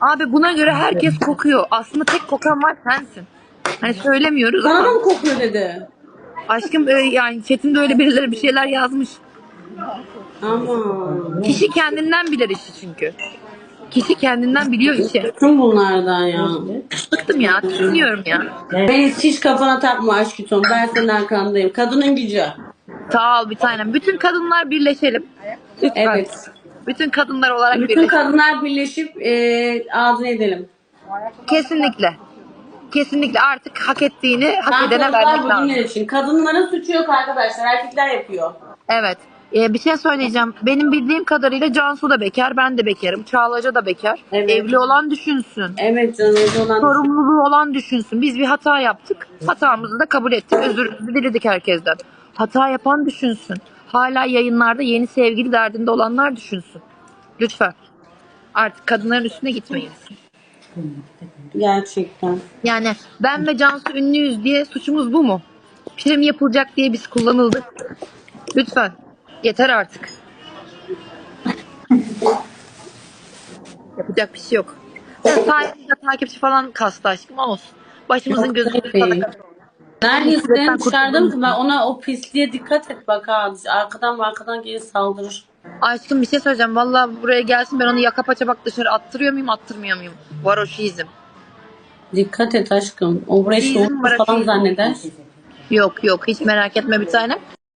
Abi buna göre herkes kokuyor. Aslında tek kokan var sensin. Hani söylemiyoruz Bana ama mı kokuyor dedi. aşkım e, yani chatinde öyle birileri bir şeyler yazmış. Ama Kişi kendinden bilir işi çünkü. Kişi kendinden biliyor işi. tüm bunlardan ya. Bıktım ya, düşünüyorum ya. Beni hiç kafana takma aşkım. Ben senin arkandayım. Kadının gücü. Sağ ol bir tanem. Bütün kadınlar birleşelim. Lütfen. Evet. Bütün kadınlar olarak Bütün birleşelim. kadınlar birleşip e, ağzına edelim. Kesinlikle. Kesinlikle artık hak ettiğini hak edene vermek lazım. bugünler için. Kadınların suçu yok arkadaşlar. Erkekler yapıyor. Evet. Ee, bir şey söyleyeceğim. Benim bildiğim kadarıyla Cansu da bekar, ben de bekarım. Çağlaca da bekar. Evet. Evli olan düşünsün. Evet canım evde olan. Sorumluluğu olan düşünsün. Biz bir hata yaptık. Hatamızı da kabul ettik. Özürümüzü diledik herkesten. Hata yapan düşünsün. Hala yayınlarda yeni sevgili derdinde olanlar düşünsün. Lütfen. Artık kadınların üstüne gitmeyin. Gerçekten. Yani ben ve Cansu ünlüyüz diye suçumuz bu mu? Prim yapılacak diye biz kullanıldık. Lütfen. Yeter artık. Yapacak bir şey yok. Sayemizde takipçi falan kastı aşkım olsun. Başımızın gözünün tabii. sadaka. Neredesin? Nispeten Dışarıda mısın? Ben ona o pisliğe dikkat et bak ha. Arkadan arkadan gelip saldırır. Aşkım bir şey söyleyeceğim. Vallahi buraya gelsin ben onu yaka paça bak dışarı attırıyor muyum attırmıyor muyum? Varoşizm. Dikkat et aşkım. O burayı soğuk falan zanneder. Yok yok hiç merak etme bir tanem.